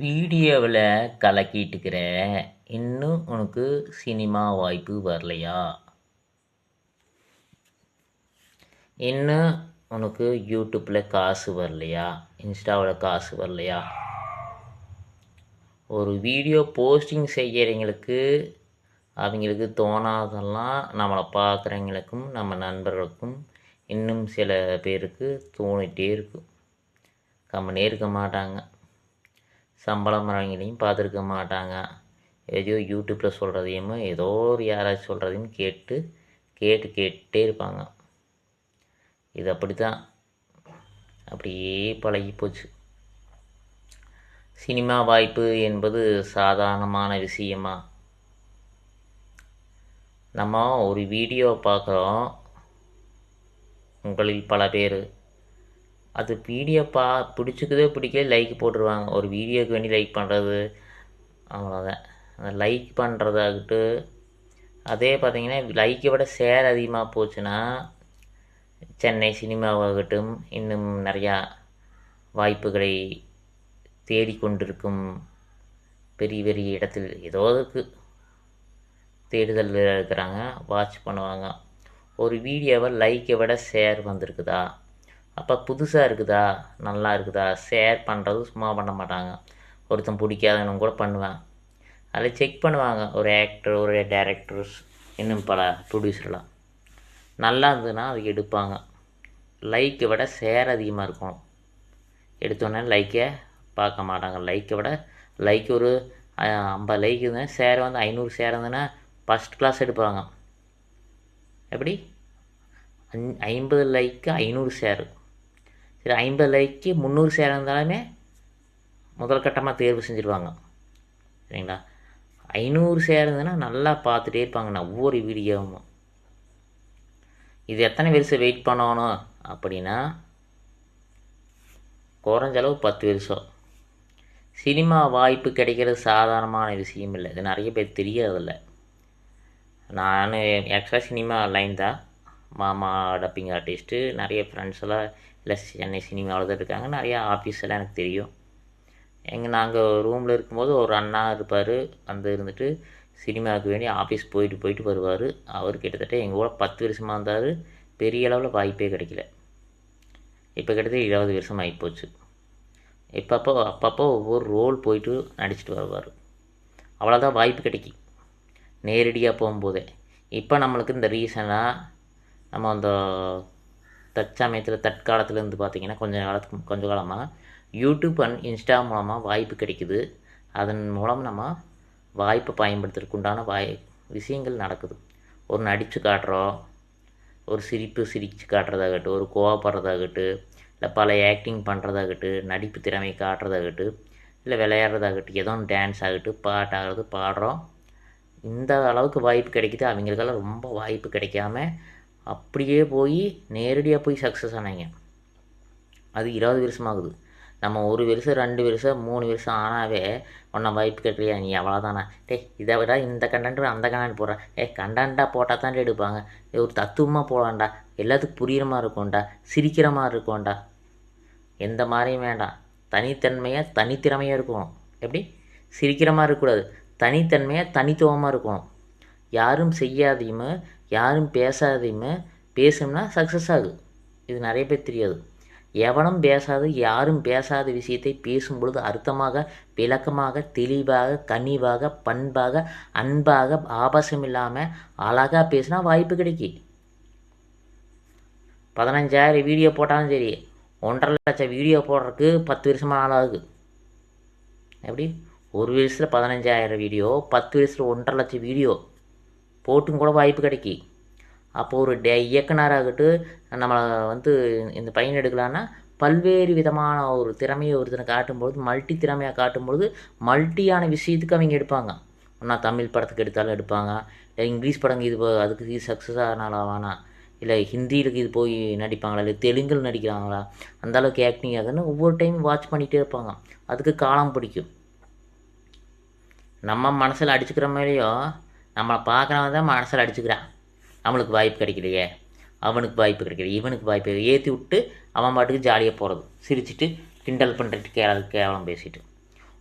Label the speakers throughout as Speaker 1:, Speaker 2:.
Speaker 1: வீடியோவில் கலக்கிட்டுக்கிற. இன்னும் உனக்கு சினிமா வாய்ப்பு வரலையா? இன்னும் உனக்கு யூடியூப்பில் காசு வரலையா? இன்ஸ்டாவில் காசு வரலையா? ஒரு வீடியோ போஸ்டிங் செய்கிறவங்களுக்கு அவங்களுக்கு தோணாதெல்லாம் நம்மளை பார்க்குறவங்களுக்கும் நம்ம நண்பர்களுக்கும் இன்னும் சில பேருக்கு தோணிகிட்டே இருக்கும். கம்மனே இருக்க மாட்டாங்க. சம்பளம் வரவங்களையும் பார்த்துருக்க மாட்டாங்க. ஏதோ யூடியூப்பில் சொல்கிறதையும் ஏதோ ஒரு யாராச்சும் சொல்கிறதையும் கேட்டு கேட்டு கேட்டே இருப்பாங்க. இது அப்படி தான் அப்படியே பழகி போச்சு. சினிமா வாய்ப்பு என்பது சாதாரணமான விஷயமா? நம்ம ஒரு வீடியோ பார்க்குறோம். உங்களில் பல பேர். அது வீடியோ பா பிடிச்சிக்குதோ பிடிக்கல லைக் போட்டுருவாங்க. ஒரு வீடியோக்கு வேண்டி லைக் பண்ணுறது அவ்வளோதான் அந்த லைக் பண்ணுறதாகட்டு அதே பார்த்தீங்கன்னா லைக்கை விட ஷேர் அதிகமாக போச்சுன்னா சென்னை சினிமாவாகட்டும் இன்னும் நிறையா வாய்ப்புகளை தேடிக்கொண்டிருக்கும் பெரிய பெரிய இடத்தில் ஏதோ இருக்கு. தேடுதல் இருக்கிறாங்க வாட்ச் பண்ணுவாங்க. ஒரு வீடியோவை லைக்கை விட ஷேர் வந்திருக்குதா? அப்போ புதுசாக இருக்குதா? நல்லா இருக்குதா? ஷேர் பண்ணுறது சும்மா பண்ண மாட்டாங்க. ஒருத்தன் பிடிக்காதவனும் கூட பண்ணுவேன். அதில் செக் பண்ணுவாங்க. ஒரு ஆக்டர் ஒரு டேரக்டர்ஸ் இன்னும் பல ப்ரொடியூசர்லாம் நல்லா இருந்ததுன்னா அது எடுப்பாங்க. லைக்கை விட ஷேர் அதிகமாக இருக்கும். எடுத்தோடனே லைக்கை பார்க்க மாட்டாங்க. லைக்கை விட லைக் ஒரு ஐம்பது லைக் இருந்தால் ஷேர் வந்து ஐநூறு ஷேர் இருந்ததுன்னா ஃபஸ்ட் கிளாஸ் எடுப்பாங்க. எப்படி? ஐம்பது லைக்கு ஐநூறு ஷேரு சரி ஐம்பது லைக்கு முந்நூறு ஷேர் இருந்தாலுமே முதல் கட்டமாக தேர்வு செஞ்சுருவாங்க. சரிங்களா? ஐநூறு ஷேர் இருந்ததுன்னா நல்லா பார்த்துட்டே இருப்பாங்கண்ணா ஒவ்வொரு வீடியோவும். இது எத்தனை வருஷம் வெயிட் பண்ணணும் அப்படின்னா குறைஞ்சளவு பத்து வருஷம். சினிமா வாய்ப்பு கிடைக்கிறது சாதாரணமான விஷயம் இல்லை. இது நிறைய பேர் தெரியாதில்ல நான் ஆக்சுவலாக சினிமா லைன் தான். மாமா டப்பிங் ஆர்டிஸ்ட்டு நிறைய ஃப்ரெண்ட்ஸ் எல்லாம் இல்லை சென்னை சினிமாவில் தான் இருக்காங்க. நிறையா ஆஃபீஸ் எல்லாம் எனக்கு தெரியும். எங்கள் நாங்கள் ரூமில் இருக்கும்போது ஒரு அண்ணா இருப்பார். வந்து இருந்துட்டு சினிமாவுக்கு வேண்டி ஆஃபீஸ் போயிட்டு போயிட்டு வருவார். அவர் கிட்டத்தட்ட எங்கள் கூட பத்து வருஷமாக இருந்தார். பெரிய அளவில் வாய்ப்பே கிடைக்கல. இப்போ கிட்டத்தட்ட இருபது வருஷம் ஆகிப்போச்சு எப்பப்போ அப்பப்போ ஒவ்வொரு ரோல் போயிட்டு நடிச்சிட்டு வருவார். அவ்வளோதான் வாய்ப்பு கிடைக்கும். நேரடியாக போகும்போதே. இப்போ நம்மளுக்கு இந்த ரீசனாக நம்ம அந்த தற்சமயத்தில் தற்காலத்தில் இருந்து பார்த்திங்கன்னா கொஞ்சம் காலத்துக்கு கொஞ்சம் காலமாக யூடியூப் அண்ட் இன்ஸ்டா மூலமாக வாய்ப்பு கிடைக்குது. அதன் மூலம் நம்ம வாய்ப்பை பயன்படுத்துறதுக்கு உண்டான வாய் விஷயங்கள் நடக்குது. ஒரு நடித்து காட்டுறோம் ஒரு சிரிப்பு சிரித்து காட்டுறதாகட்டும் ஒரு கோவப்படுறதாகட்டும் இல்லை பல ஆக்டிங் பண்ணுறதாகட்டும் நடிப்பு திறமை காட்டுறதாகட்டும் இல்லை விளையாடுறதாகட்டும் ஏதோ ஒன்று டான்ஸ் ஆகட்டும் பாட்டாகிறது பாடுறோம். இந்த அளவுக்கு வாய்ப்பு கிடைக்குது. அவங்களுக்கெல்லாம் ரொம்ப வாய்ப்பு கிடைக்காம அப்படியே போய் நேரடியாக போய் சக்ஸஸ் ஆனாங்க. அது இருபது வருஷமாகுது. நம்ம ஒரு வருஷம் ரெண்டு வருஷம் மூணு வருஷம் ஆனாவே ஒன்றை வாய்ப்பு கிடைக்கலையா நீ? அவ்வளோதானா டே இதை விட இந்த கண்டென்ட் அந்த கண்டென்ட் போடுறேன் ஏ கண்டென்ட்டாக போட்டால் தான் எடுப்பாங்க ஒரு தத்துவமாக போகலாம்டா எல்லாத்துக்கும் புரிகிற மாதிரி இருக்கும்டா. சிரிக்கிற மாதிரி இருக்கும்டா. எந்த மாதிரியும் வேண்டாம். தனித்தன்மையாக தனித்திறமையாக இருக்கணும். எப்படி? சிரிக்கிற மாதிரி இருக்கக்கூடாது. தனித்தன்மையாக தனித்துவமாக இருக்கணும். யாரும் செய்யாதையுமே யாரும் பேசாதையுமே பேசணும்னா சக்ஸஸ் ஆகுது. இது நிறைய பேர் தெரியாது. எவனும் பேசாது யாரும் பேசாத விஷயத்தை பேசும் பொழுது அர்த்தமாக விளக்கமாக தெளிவாக கனிவாக பண்பாக அன்பாக ஆபாசம் இல்லாமல் அழகாக பேசினா வாய்ப்பு கிடைக்கி. பதினஞ்சாயிரம் வீடியோ போட்டாலும் சரி ஒன்றரை லட்சம் வீடியோ போடுறதுக்கு பத்து வருஷமாக ஆளாகுது எப்படி? ஒரு வருஷத்தில் பதினஞ்சாயிரம் வீடியோ பத்து வருஷத்தில் ஒன்றரை லட்சம் வீடியோ போட்டும் கூட வாய்ப்பு கிடைக்கி. அப்போது ஒரு டே இயக்குனராகட்டும் நம்மளை வந்து இந்த பையன் எடுக்கலான்னா பல்வேறு விதமான ஒரு திறமையை ஒருத்தனை காட்டும்பொழுது மல்டி திறமையாக காட்டும்பொழுது மல்டியான விஷயத்துக்கு அவங்க எடுப்பாங்க. ஒன்றா தமிழ் படத்துக்கு எடுத்தாலும் எடுப்பாங்க. இல்லை இங்கிலீஷ் படங்க இது அதுக்கு இது சக்ஸஸ் ஆனாலும் ஆனா இல்லை ஹிந்தியிலுக்கு இது போய் நடிப்பாங்களா? இல்லை தெலுங்கில் நடிக்கிறாங்களா? அந்த அளவுக்கு ஆக்டிங் ஆகுதுன்னு ஒவ்வொரு டைம் வாட்ச் பண்ணிகிட்டே இருப்பாங்க. அதுக்கு காலம் பிடிக்கும். நம்ம மனசில் அடிச்சுக்கிற மாதிரியோ நம்மளை பார்க்குறவன் தான் மனசில் அடிச்சுக்கிறான். நம்மளுக்கு வாய்ப்பு கிடைக்கலையே. அவனுக்கு வாய்ப்பு கிடைக்கல. இவனுக்கு வாய்ப்பு ஏற்றி விட்டு அவன் பாட்டுக்கு ஜாலியாக போகிறது சிரிச்சிட்டு கிண்டல் பண்ணுறதுக்கு கேவலம் கேவலம் பேசிட்டு.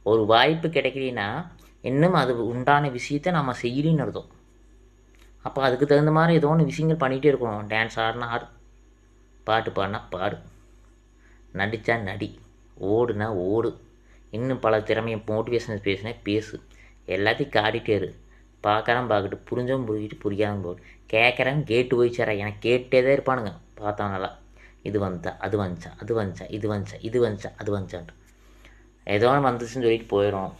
Speaker 1: ஒரு வாய்ப்பு கிடைக்கலனா இன்னும் அது உண்டான விஷயத்தை நம்ம செய்யலின்னு அர்த்தம். அப்போ அதுக்கு தகுந்த மாதிரி ஏதோ ஒன்று விஷயங்கள் பண்ணிகிட்டே இருக்கணும். டான்ஸ் ஆடினா ஆடு. பாட்டு பாடினா பாடு. நடித்தா நடி. ஓடுனா ஓடு. இன்னும் பல திறமையை மோட்டிவேஷன் பேசினா பேசு. எல்லாத்தையும் காட்டிகிட்டே இரு. பார்க்குறான் பார்க்கட்டு புரிஞ்சவன் புரிஞ்சிட்டு புரியாதவன் போட்டு கேட்குறவன் கேட்டு போய் சேரா. எனக்கு கேட்டே தான் இருப்பானுங்க. நல்லா. இது வந்தா அது வந்துச்சா அது வந்துச்சா இது வந்துச்சா இது வந்துச்சா அது வந்துச்சான்ட்டு. ஏதோ ஒன்று வந்துச்சுன்னு சொல்லிட்டு போயிடும்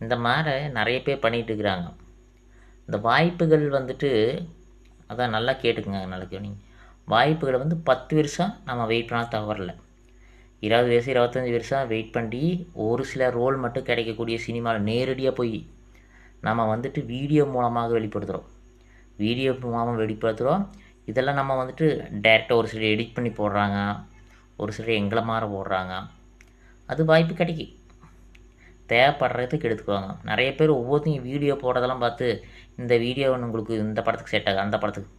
Speaker 1: இந்த மாதிரி நிறைய பேர் பண்ணிகிட்டு இருக்கிறாங்க. இந்த வாய்ப்புகள் வந்துட்டு அதான் நல்லா கேட்டுக்குங்க நல்லா கேட்டீங்க வாய்ப்புகளை வந்து பத்து வருஷம் நம்ம வெயிட் பண்ணால் தவறலை இருபது வயசு இருபத்தஞ்சி வருஷம் வெயிட் பண்ணி ஒரு சில ரோல் மட்டும் கிடைக்கக்கூடிய சினிமாவில் நேரடியாக போய் நம்ம வந்துட்டு வீடியோ மூலமாக வெளிப்படுத்துகிறோம் வீடியோ மூலமாக வெளிப்படுத்துகிறோம் இதெல்லாம் நம்ம வந்துட்டு டேரெக்டாக ஒரு சிலர் எடிட் பண்ணி போடுறாங்க. ஒரு சிலர் எங்களை மாற போடுறாங்க. அது வாய்ப்பு கிடைக்கி. தேவைப்படுறதுக்கு எடுத்துக்குவாங்க. நிறைய பேர் ஒவ்வொருத்தையும் வீடியோ போடுறதெல்லாம் பார்த்து இந்த வீடியோ உங்களுக்கு இந்த படத்துக்கு செட் ஆகும் அந்த படத்துக்கு.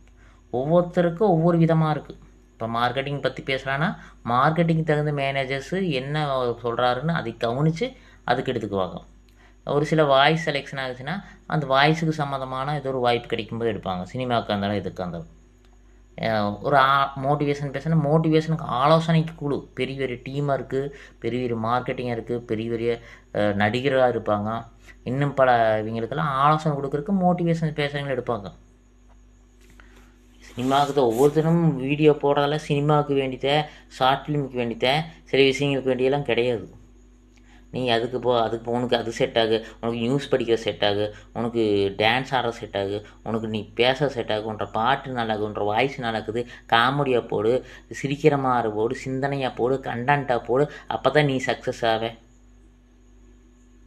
Speaker 1: ஒவ்வொருத்தருக்கும் ஒவ்வொரு விதமாக இருக்குது இப்போ மார்க்கெட்டிங் பற்றி பேசுகிறான்னா மார்க்கெட்டிங் தகுந்த மேனேஜர்ஸு என்ன சொல்கிறாருன்னு அதை கவனித்து அதுக்கு எடுத்துக்குவாங்க. ஒரு சில வாய்ஸ் செலெக்ஷன் ஆகுச்சுன்னா அந்த வாய்ஸுக்கு சம்மந்தமான ஏதோ ஒரு வாய்ப்பு கிடைக்கும்போது எடுப்பாங்க. சினிமாவுக்கு இருந்தாலும் இதுக்கு இருந்தாலும். ஒரு ஆ மோட்டிவேஷன் பேசினா மோட்டிவேஷனுக்கு ஆலோசனைக்கு குழு. பெரிய பெரிய டீமாக இருக்குது பெரிய பெரிய மார்க்கெட்டிங்காக இருக்குது பெரிய பெரிய நடிகராக இருப்பாங்க. இன்னும் பல இவங்களுக்கெல்லாம் ஆலோசனை கொடுக்குறதுக்கு மோட்டிவேஷன் பேசுகிறவங்க எடுப்பாங்க. சினிமாவுக்கு தான் ஒவ்வொருத்தரும் வீடியோ போடுறதால சினிமாவுக்கு வேண்டித்த ஷார்ட் ஃபிலிமுக்கு வேண்டித்த சில விஷயங்களுக்கு வேண்டியெல்லாம் கிடையாது. நீ அதுக்கு போ அதுக்கு போ உனக்கு அது செட் ஆகு உனக்கு நியூஸ் படிக்கிற செட் ஆகு உனக்கு டான்ஸ் ஆடுற செட் ஆகு உனக்கு நீ பேச செட் ஆகு உன்ற பாட்டு நல்லா இருக்குது உன்ற வாய்ஸ் நல்லாக்குது காமெடியாக போடு சிரிக்கிற மாதிரி போடு சிந்தனையாக போடு கண்டென்ட்டாக போடு அப்போ தான் நீ சக்ஸஸ் ஆவே.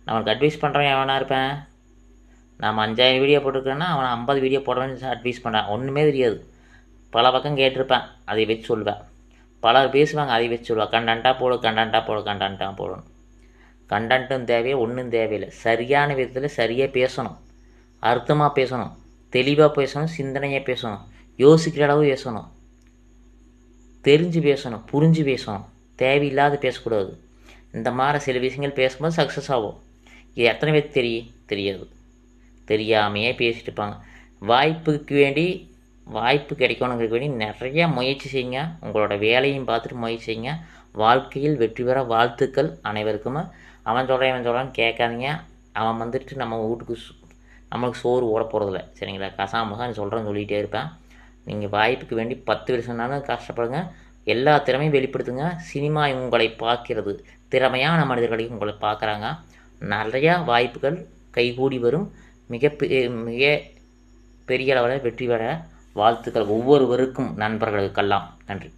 Speaker 1: உனக்கு அட்வைஸ் பண்ணுறவன் எவனா இருப்பேன்? நாம் அஞ்சாயிரம் வீடியோ போட்டிருக்கேன்னா அவன் ஐம்பது வீடியோ போடுறவன் அட்வைஸ் பண்ணான் ஒன்றுமே தெரியாது. பல பக்கம் கேட்டிருப்பேன் அதை வச்சு சொல்வேன். பலர் பேசுவாங்க அதை வச்சு சொல்லுவேன் கண்டென்ட்டாக போடு கண்டென்ட்டாக போடு கண்டென்ட்டாக போடணும் கண்டென்ட்டும் தேவையே ஒன்றும் தேவையில்லை. சரியான விதத்தில் சரியாக பேசணும். அர்த்தமாக பேசணும். தெளிவாக பேசணும் சிந்தனையாக பேசணும். யோசிக்கிற அளவு பேசணும். தெரிஞ்சு பேசணும் புரிஞ்சு பேசணும். தேவையில்லாத பேசக்கூடாது. இந்த மாதிரி சில விஷயங்கள் பேசும்போது சக்ஸஸ் ஆகும். இது எத்தனை பேருக்கு தெரியும் தெரியாது. தெரியாமையே பேசிட்டு இருப்பாங்க. வாய்ப்புக்கு வேண்டி வாய்ப்பு கிடைக்கணுங்கிறதுக்கு வேண்டி நிறையா முயற்சி செய்யுங்க. உங்களோட வேலையும் பார்த்துட்டு முயற்சி செய்யுங்க. வாழ்க்கையில் வெற்றி பெற வாழ்த்துக்கள் அனைவருக்கும். அவன் சொல்கிறேன் இவன் சொல்கிறான்னு கேட்காதீங்க. அவன் வந்துட்டு நம்ம வீட்டுக்கு சு- நம்மளுக்கு சோறு ஓட போகிறதில்ல சரிங்களா? கசாமசான்னு சொல்கிறேன்னு சொல்லிகிட்டே இருப்பேன். நீங்கள் வாய்ப்புக்கு வேண்டி பத்து வருஷம்னாலும் கஷ்டப்படுங்க. எல்லா திறமையும் வெளிப்படுத்துங்க. சினிமா உங்களை பார்க்கிறது. திறமையான மனிதர்களை உங்களை பார்க்குறாங்க. நிறையா வாய்ப்புகள் கைகூடி வரும். மிக பெ- மிக பெரிய அளவில் வெற்றி பெற வாழ்த்துக்கள் ஒவ்வொருவருக்கும் நண்பர்களுக்கெல்லாம். நன்றி.